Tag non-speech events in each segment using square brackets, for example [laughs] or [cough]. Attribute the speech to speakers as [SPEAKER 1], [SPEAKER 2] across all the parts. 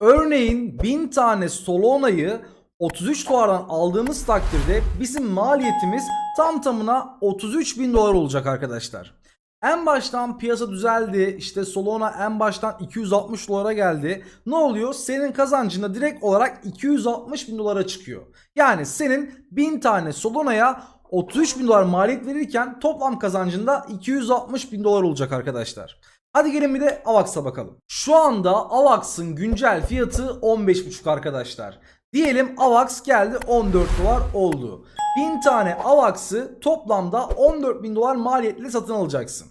[SPEAKER 1] Örneğin 1000 tane Solona'yı 33 dolardan aldığımız takdirde bizim maliyetimiz tam tamına 33 bin dolar olacak arkadaşlar. En baştan piyasa düzeldi. İşte Solana en baştan 260 dolara geldi. Ne oluyor? Senin kazancında direkt olarak 260 bin dolara çıkıyor. Yani senin 1000 tane Solana'ya 33 bin dolar maliyet verirken toplam kazancında 260 bin dolar olacak arkadaşlar. Hadi gelin bir de AVAX'a bakalım. Şu anda AVAX'ın güncel fiyatı 15.5 arkadaşlar. Diyelim AVAX geldi 14 dolar oldu. 1000 tane AVAX'ı toplamda 14.000 dolar maliyetle satın alacaksın.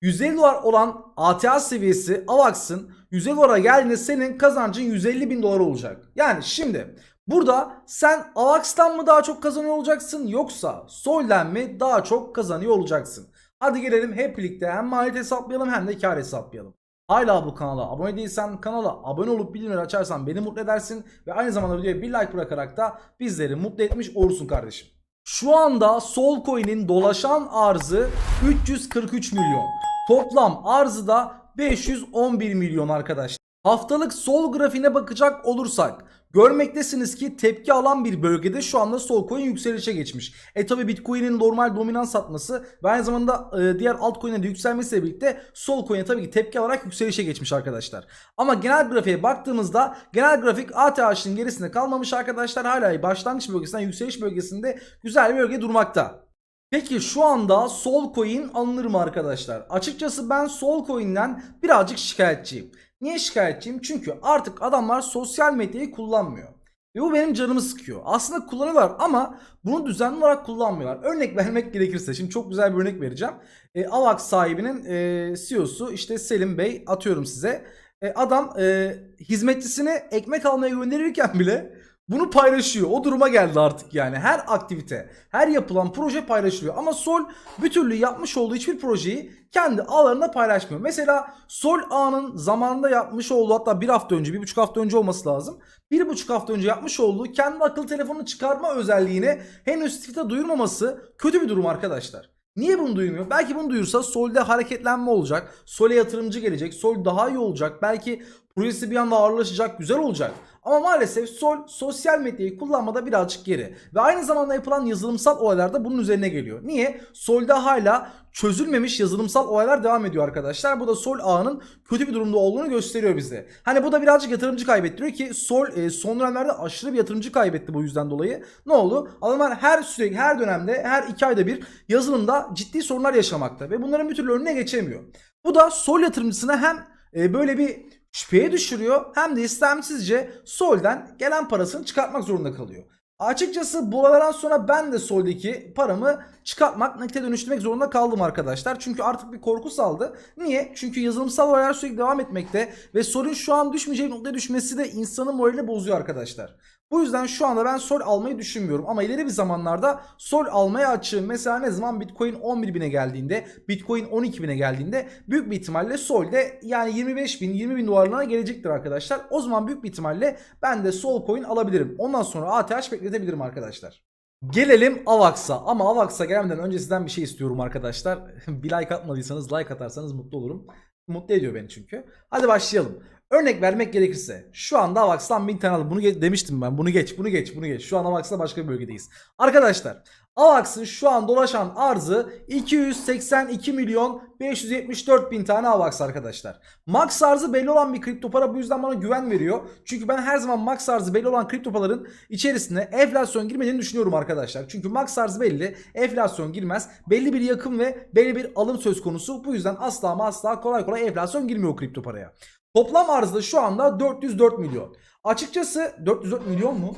[SPEAKER 1] 150 dolar olan ATH seviyesi AVAX'ın 150 dolara geldiğinde senin kazancın 150 bin dolar olacak. Yani şimdi burada sen AVAX'tan mı daha çok kazanıyor olacaksın yoksa Sol'den mi daha çok kazanıyor olacaksın? Hadi gelelim hep birlikte hem maliyet hesaplayalım hem de kar hesaplayalım. Hala bu kanala abone değilsen kanala abone olup bildirimleri açarsan beni mutlu edersin ve aynı zamanda videoya bir like bırakarak da bizleri mutlu etmiş olursun kardeşim. Şu anda Solcoin'in dolaşan arzı 343 milyon. Toplam arzı da 511 milyon arkadaşlar. Haftalık sol grafiğine bakacak olursak görmektesiniz ki tepki alan bir bölgede şu anda Solcoin yükselişe geçmiş. E tabi Bitcoin'in normal dominans satması ve aynı zamanda e, diğer altcoin'lerin de yükselmesiyle birlikte Solcoin'e tabii ki tepki alarak yükselişe geçmiş arkadaşlar. Ama genel grafiğe baktığımızda genel grafik ATH'ın gerisinde kalmamış arkadaşlar. Hala başlangıç bölgesinden yükseliş bölgesinde güzel bir bölge durmakta. Peki şu anda Solcoin alınır mı arkadaşlar? Açıkçası ben Solcoin'den birazcık şikayetçiyim. Niye şikayetçiyim? Çünkü artık adamlar sosyal medyayı kullanmıyor. Ve bu benim canımı sıkıyor. Aslında kullanıyorlar ama bunu düzenli olarak kullanmıyorlar. Örnek [laughs] vermek gerekirse şimdi çok güzel bir örnek vereceğim. E, Avax sahibinin e, CEO'su işte Selim Bey atıyorum size. E, adam e, hizmetçisine ekmek almaya gönderirken bile bunu paylaşıyor. O duruma geldi artık yani. Her aktivite, her yapılan proje paylaşılıyor. Ama Sol bir türlü yapmış olduğu hiçbir projeyi kendi ağlarında paylaşmıyor. Mesela Sol ağının zamanında yapmış olduğu hatta bir hafta önce, bir buçuk hafta önce olması lazım. Bir buçuk hafta önce yapmış olduğu kendi akıllı telefonunu çıkarma özelliğini henüz Twitter'da duyurmaması kötü bir durum arkadaşlar. Niye bunu duymuyor? Belki bunu duyursa Sol'de hareketlenme olacak. Sol'e yatırımcı gelecek. Sol daha iyi olacak. Belki projesi bir anda ağırlaşacak. Güzel olacak. Ama maalesef Sol sosyal medyayı kullanmada birazcık geri. Ve aynı zamanda yapılan yazılımsal olaylar da bunun üzerine geliyor. Niye? Sol'de hala çözülmemiş yazılımsal olaylar devam ediyor arkadaşlar. Bu da Sol ağının kötü bir durumda olduğunu gösteriyor bize. Hani bu da birazcık yatırımcı kaybettiriyor ki Sol e, son dönemlerde aşırı bir yatırımcı kaybetti bu yüzden dolayı. Ne oldu? Adamlar her sürekli her dönemde her iki ayda bir yazılımda ciddi sorunlar yaşamakta ve bunların bir türlü önüne geçemiyor. Bu da Sol yatırımcısına hem e, böyle bir şüpheye düşürüyor hem de istemsizce Sol'den gelen parasını çıkartmak zorunda kalıyor. Açıkçası bu olaylardan sonra ben de Sol'deki paramı çıkartmak, nakite dönüştürmek zorunda kaldım arkadaşlar. Çünkü artık bir korku saldı. Niye? Çünkü yazılımsal olaylar sürekli devam etmekte ve Sol'ün şu an düşmeyeceği noktaya düşmesi de insanın moralini bozuyor arkadaşlar. Bu yüzden şu anda ben Sol almayı düşünmüyorum ama ileri bir zamanlarda Sol almaya açığım. Mesela ne zaman Bitcoin 11 bine geldiğinde, Bitcoin 12 bine geldiğinde büyük bir ihtimalle Sol'de yani 25 bin, 20 bin dolarlarına gelecektir arkadaşlar. O zaman büyük bir ihtimalle ben de Sol coin alabilirim. Ondan sonra ATH bekletebilirim arkadaşlar. Gelelim AVAX'a ama AVAX'a gelmeden önce sizden bir şey istiyorum arkadaşlar. [laughs] bir like atmadıysanız like atarsanız mutlu olurum. Mutlu ediyor beni çünkü. Hadi başlayalım. Örnek vermek gerekirse şu anda AVAX'tan 1000 tane aldım. Bunu ge- demiştim ben. Bunu geç, bunu geç, bunu geç. Şu an AVAX'ta başka bir bölgedeyiz. Arkadaşlar AVAX'ın şu an dolaşan arzı 282 milyon 574 bin tane AVAX arkadaşlar. Max arzı belli olan bir kripto para bu yüzden bana güven veriyor. Çünkü ben her zaman max arzı belli olan kripto paraların içerisine enflasyon girmediğini düşünüyorum arkadaşlar. Çünkü max arzı belli, enflasyon girmez. Belli bir yakım ve belli bir alım söz konusu. Bu yüzden asla ama asla kolay kolay enflasyon girmiyor kripto paraya. Toplam arzda şu anda 404 milyon. Açıkçası 404 milyon mu?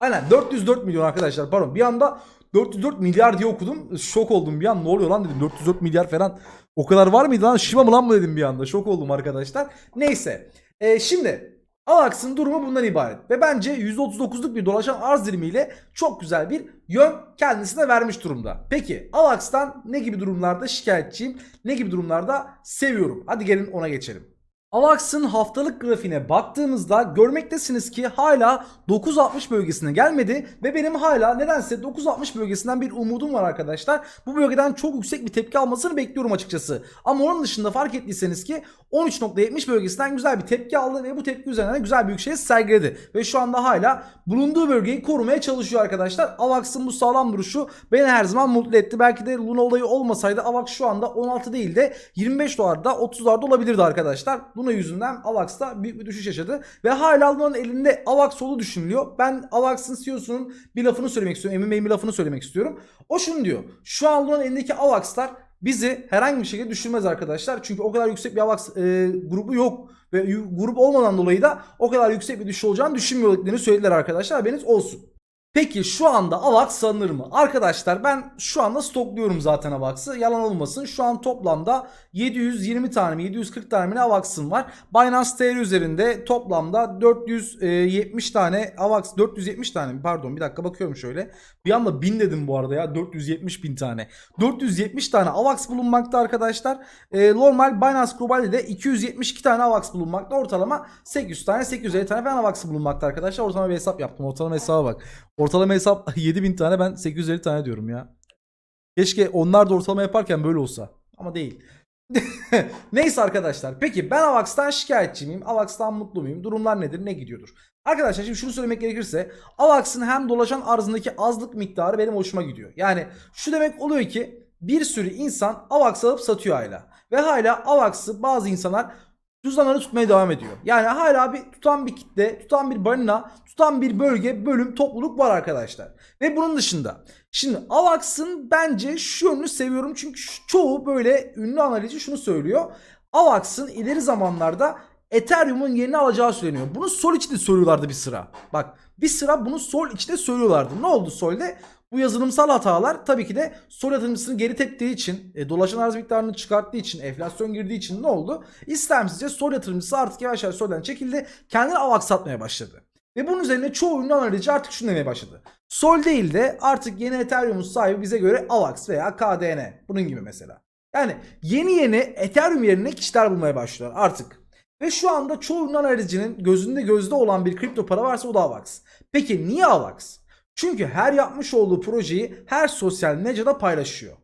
[SPEAKER 1] Aynen 404 milyon arkadaşlar pardon. Bir anda 404 milyar diye okudum. Şok oldum bir an. Ne oluyor lan dedim. 404 milyar falan. O kadar var mıydı lan? Shiba mı lan mı dedim bir anda. Şok oldum arkadaşlar. Neyse. Ee, şimdi Avax'ın durumu bundan ibaret. Ve bence %39'luk bir dolaşan arz dilimiyle çok güzel bir yön kendisine vermiş durumda. Peki Avax'tan ne gibi durumlarda şikayetçiyim? Ne gibi durumlarda seviyorum? Hadi gelin ona geçelim. AVAX'ın haftalık grafiğine baktığımızda görmektesiniz ki hala 9.60 bölgesine gelmedi ve benim hala nedense 9.60 bölgesinden bir umudum var arkadaşlar. Bu bölgeden çok yüksek bir tepki almasını bekliyorum açıkçası. Ama onun dışında fark ettiyseniz ki 13.70 bölgesinden güzel bir tepki aldı ve bu tepki üzerine de güzel bir yükseliş sergiledi. Ve şu anda hala bulunduğu bölgeyi korumaya çalışıyor arkadaşlar. AVAX'ın bu sağlam duruşu beni her zaman mutlu etti. Belki de Luna olayı olmasaydı AVAX şu anda 16 değil de 25 dolarda 30 dolarda olabilirdi arkadaşlar. Luna yüzünden AVAX'ta büyük bir düşüş yaşadı. Ve hala Luna'nın elinde AVAX olduğu düşünülüyor. Ben AVAX'ın CEO'sunun bir lafını söylemek istiyorum. Emin Bey'in bir lafını söylemek istiyorum. O şunu diyor. Şu an Luna'nın elindeki AVAX'lar bizi herhangi bir şekilde düşürmez arkadaşlar. Çünkü o kadar yüksek bir AVAX e, grubu yok. Ve grup olmadan dolayı da o kadar yüksek bir düşüş olacağını düşünmüyorlarını söylediler arkadaşlar. Haberiniz olsun. Peki şu anda AVAX sanılır mı? Arkadaşlar ben şu anda stokluyorum zaten AVAX'ı. Yalan olmasın. Şu an toplamda 720 tane mi 740 tane mi AVAX'ım var. Binance TR üzerinde toplamda 470 tane AVAX 470 tane mi? Pardon bir dakika bakıyorum şöyle. Bir anda 1000 dedim bu arada ya 470 bin tane. 470 tane AVAX bulunmakta arkadaşlar. Ee, normal Binance Global'de de 272 tane AVAX bulunmakta. Ortalama 800 tane 850 tane falan AVAX bulunmakta arkadaşlar. Ortalama bir hesap yaptım. Ortalama hesaba bak. Ortalama hesap [laughs] 7000 tane ben 850 tane diyorum ya. Keşke onlar da ortalama yaparken böyle olsa. Ama değil. [laughs] Neyse arkadaşlar. Peki ben Avax'tan şikayetçi miyim? Avax'tan mutlu muyum? Durumlar nedir? Ne gidiyordur? Arkadaşlar şimdi şunu söylemek gerekirse Avax'ın hem dolaşan arzındaki azlık miktarı benim hoşuma gidiyor. Yani şu demek oluyor ki bir sürü insan Avax alıp satıyor hala. Ve hala Avax'ı bazı insanlar cüzdanlarını tutmaya devam ediyor. Yani hala bir tutan bir kitle, tutan bir balina, tutan bir bölge, bölüm, topluluk var arkadaşlar. Ve bunun dışında şimdi Avax'ın bence şu yönünü seviyorum çünkü çoğu böyle ünlü analizci şunu söylüyor. Avax'ın ileri zamanlarda Ethereum'un yerini alacağı söyleniyor. Bunu Sol içinde söylüyorlardı bir sıra. Bak bir sıra bunu Sol içinde söylüyorlardı. Ne oldu Sol'de? Bu yazılımsal hatalar tabii ki de Sol yatırımcısını geri teptiği için, e, dolaşan arz miktarını çıkarttığı için, enflasyon girdiği için ne oldu? İstemsizce Sol yatırımcısı artık yavaş yavaş Sol'dan çekildi. Kendini AVAX satmaya başladı. Ve bunun üzerine çoğu ünlü analici artık şunu demeye başladı. Sol değil de artık yeni Ethereum'un sahibi bize göre AVAX veya KDN. Bunun gibi mesela. Yani yeni yeni Ethereum yerine kişiler bulmaya başlıyorlar artık. Ve şu anda çoğu ünlü analizcinin gözünde gözde olan bir kripto para varsa o da AVAX. Peki niye AVAX? Çünkü her yapmış olduğu projeyi her sosyal mecrada paylaşıyor.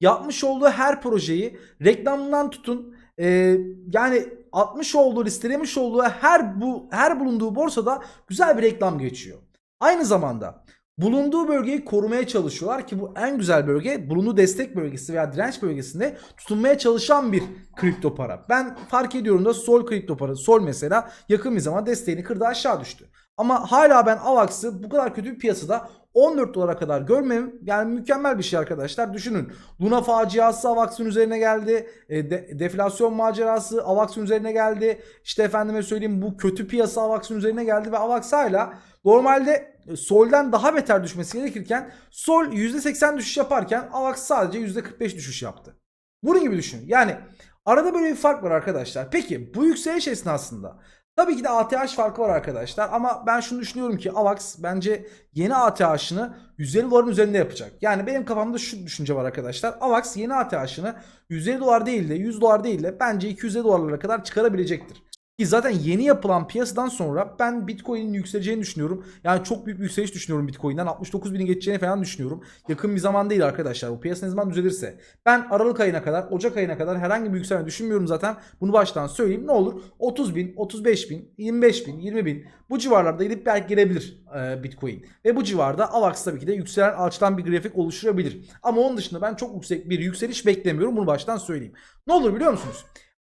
[SPEAKER 1] Yapmış olduğu her projeyi reklamından tutun e, yani atmış olduğu listelemiş olduğu her bu her bulunduğu borsada güzel bir reklam geçiyor. Aynı zamanda bulunduğu bölgeyi korumaya çalışıyorlar ki bu en güzel bölge bulunduğu destek bölgesi veya direnç bölgesinde tutunmaya çalışan bir kripto para. Ben fark ediyorum da Sol kripto para Sol mesela yakın bir zaman desteğini kırdı aşağı düştü. Ama hala ben AVAX'ı bu kadar kötü bir piyasada 14 dolara kadar görmem yani mükemmel bir şey arkadaşlar. Düşünün Luna faciası AVAX'ın üzerine geldi. E, de- deflasyon macerası AVAX'ın üzerine geldi. İşte efendime söyleyeyim bu kötü piyasa AVAX'ın üzerine geldi ve AVAX hala normalde e, Sol'den daha beter düşmesi gerekirken Sol %80 düşüş yaparken AVAX sadece %45 düşüş yaptı. Bunun gibi düşünün. Yani arada böyle bir fark var arkadaşlar. Peki bu yükseliş esnasında Tabii ki de ATH farkı var arkadaşlar ama ben şunu düşünüyorum ki AVAX bence yeni ATH'ını 150 doların üzerinde yapacak. Yani benim kafamda şu düşünce var arkadaşlar. AVAX yeni ATH'ını 150 dolar değil de 100 dolar değil de bence 250 dolarlara kadar çıkarabilecektir. Ki zaten yeni yapılan piyasadan sonra ben Bitcoin'in yükseleceğini düşünüyorum. Yani çok büyük bir yükseliş düşünüyorum Bitcoin'den. 69 bini geçeceğini falan düşünüyorum. Yakın bir zaman değil arkadaşlar. Bu piyasa ne zaman düzelirse. Ben Aralık ayına kadar, Ocak ayına kadar herhangi bir yükselme düşünmüyorum zaten. Bunu baştan söyleyeyim. Ne olur? 30 bin, 35 bin, 25 bin, 20 bin bu civarlarda gidip belki girebilir e, Bitcoin. Ve bu civarda AVAX tabii ki de yükselen alçılan bir grafik oluşturabilir. Ama onun dışında ben çok yüksek bir yükseliş beklemiyorum. Bunu baştan söyleyeyim. Ne olur biliyor musunuz?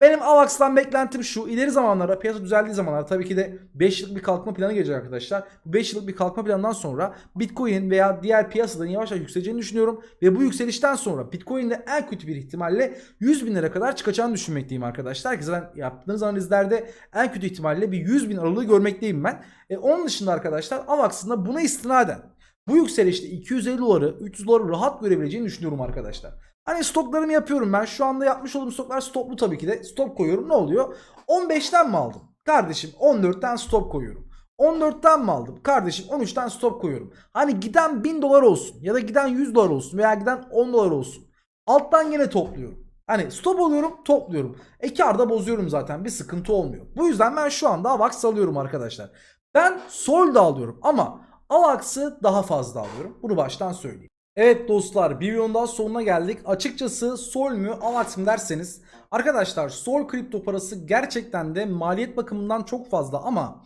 [SPEAKER 1] Benim AVAX'tan beklentim şu. ileri zamanlarda piyasa düzeldiği zamanlar tabii ki de 5 yıllık bir kalkma planı gelecek arkadaşlar. Bu 5 yıllık bir kalkma planından sonra Bitcoin veya diğer piyasaların yavaş yavaş yükseleceğini düşünüyorum. Ve bu yükselişten sonra Bitcoin'de en kötü bir ihtimalle 100 bin lira kadar çıkacağını düşünmekteyim arkadaşlar. Ki zaten yaptığınız analizlerde en kötü ihtimalle bir 100 bin aralığı görmekteyim ben. E, onun dışında arkadaşlar AVAX'ın da buna istinaden bu yükselişte 250 doları 300 doları rahat görebileceğini düşünüyorum arkadaşlar. Hani stoklarımı yapıyorum ben. Şu anda yapmış olduğum stoklar stoplu tabii ki de. Stop koyuyorum. Ne oluyor? 15'ten mi aldım? Kardeşim 14'ten stop koyuyorum. 14'ten mi aldım? Kardeşim 13'ten stop koyuyorum. Hani giden 1000 dolar olsun ya da giden 100 dolar olsun veya giden 10 dolar olsun. Alttan yine topluyorum. Hani stop oluyorum topluyorum. E karda bozuyorum zaten bir sıkıntı olmuyor. Bu yüzden ben şu anda AVAX alıyorum arkadaşlar. Ben Sol da alıyorum ama AVAX'ı daha fazla alıyorum. Bunu baştan söyleyeyim. Evet dostlar bir videonun daha sonuna geldik. Açıkçası Sol mü AVAX mı derseniz arkadaşlar Sol kripto parası gerçekten de maliyet bakımından çok fazla ama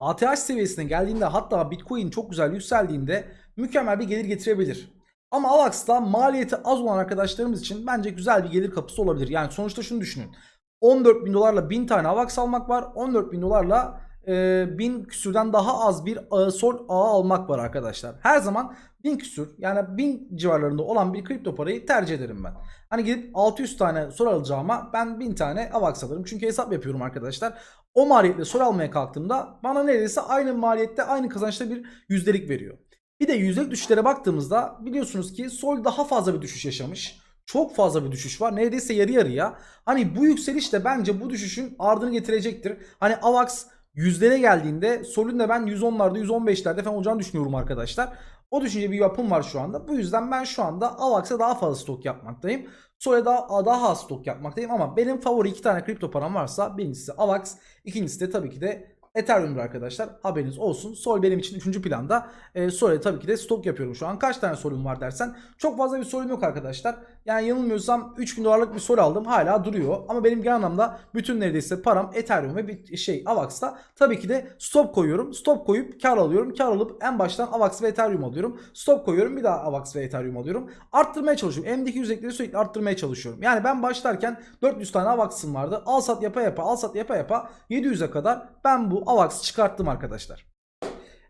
[SPEAKER 1] ATH seviyesine geldiğinde hatta Bitcoin çok güzel yükseldiğinde mükemmel bir gelir getirebilir. Ama AVAX'ta maliyeti az olan arkadaşlarımız için bence güzel bir gelir kapısı olabilir. Yani sonuçta şunu düşünün. 14 bin dolarla 1000 tane AVAX almak var. 14 bin dolarla e, 1000 küsürden daha az bir e, sol ağı almak var arkadaşlar. Her zaman 1000 küsür yani 1000 civarlarında olan bir kripto parayı tercih ederim ben. Hani gidip 600 tane sol alacağıma ben 1000 tane AVAX alırım. Çünkü hesap yapıyorum arkadaşlar. O maliyetle sol almaya kalktığımda bana neredeyse aynı maliyette aynı kazançta bir yüzdelik veriyor. Bir de yüzdelik düşüşlere baktığımızda biliyorsunuz ki Sol daha fazla bir düşüş yaşamış. Çok fazla bir düşüş var. Neredeyse yarı yarıya. Hani bu yükseliş de bence bu düşüşün ardını getirecektir. Hani AVAX yüzlere geldiğinde Sol'ün de ben 110'larda 115'lerde falan olacağını düşünüyorum arkadaşlar. O düşünce bir yapım var şu anda. Bu yüzden ben şu anda AVAX'a daha fazla stok yapmaktayım. Sol'e daha, daha az stok yapmaktayım ama benim favori iki tane kripto param varsa birincisi AVAX, ikincisi de tabii ki de Ethereum'dur arkadaşlar. Haberiniz olsun. Sol benim için 3. planda. E, Sol'e tabii ki de stok yapıyorum şu an. Kaç tane Sol'üm var dersen. Çok fazla bir Sol'üm yok arkadaşlar. Yani yanılmıyorsam 3000 dolarlık bir Sol aldım. Hala duruyor. Ama benim genel anlamda bütün neredeyse param Ethereum ve bir şey AVAX'ta. Tabii ki de stop koyuyorum. Stop koyup kar alıyorum. Kar alıp en baştan AVAX ve Ethereum alıyorum. Stop koyuyorum. Bir daha AVAX ve Ethereum alıyorum. Arttırmaya çalışıyorum. Elimdeki yüzdekleri sürekli arttırmaya çalışıyorum. Yani ben başlarken 400 tane AVAX'ım vardı. Al sat yapa yapa al sat yapa yapa 700'e kadar ben bu AVAX çıkarttım arkadaşlar.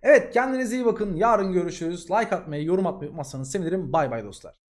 [SPEAKER 1] Evet kendinize iyi bakın. Yarın görüşürüz. Like atmayı, yorum atmayı unutmazsanız sevinirim. Bay bay dostlar.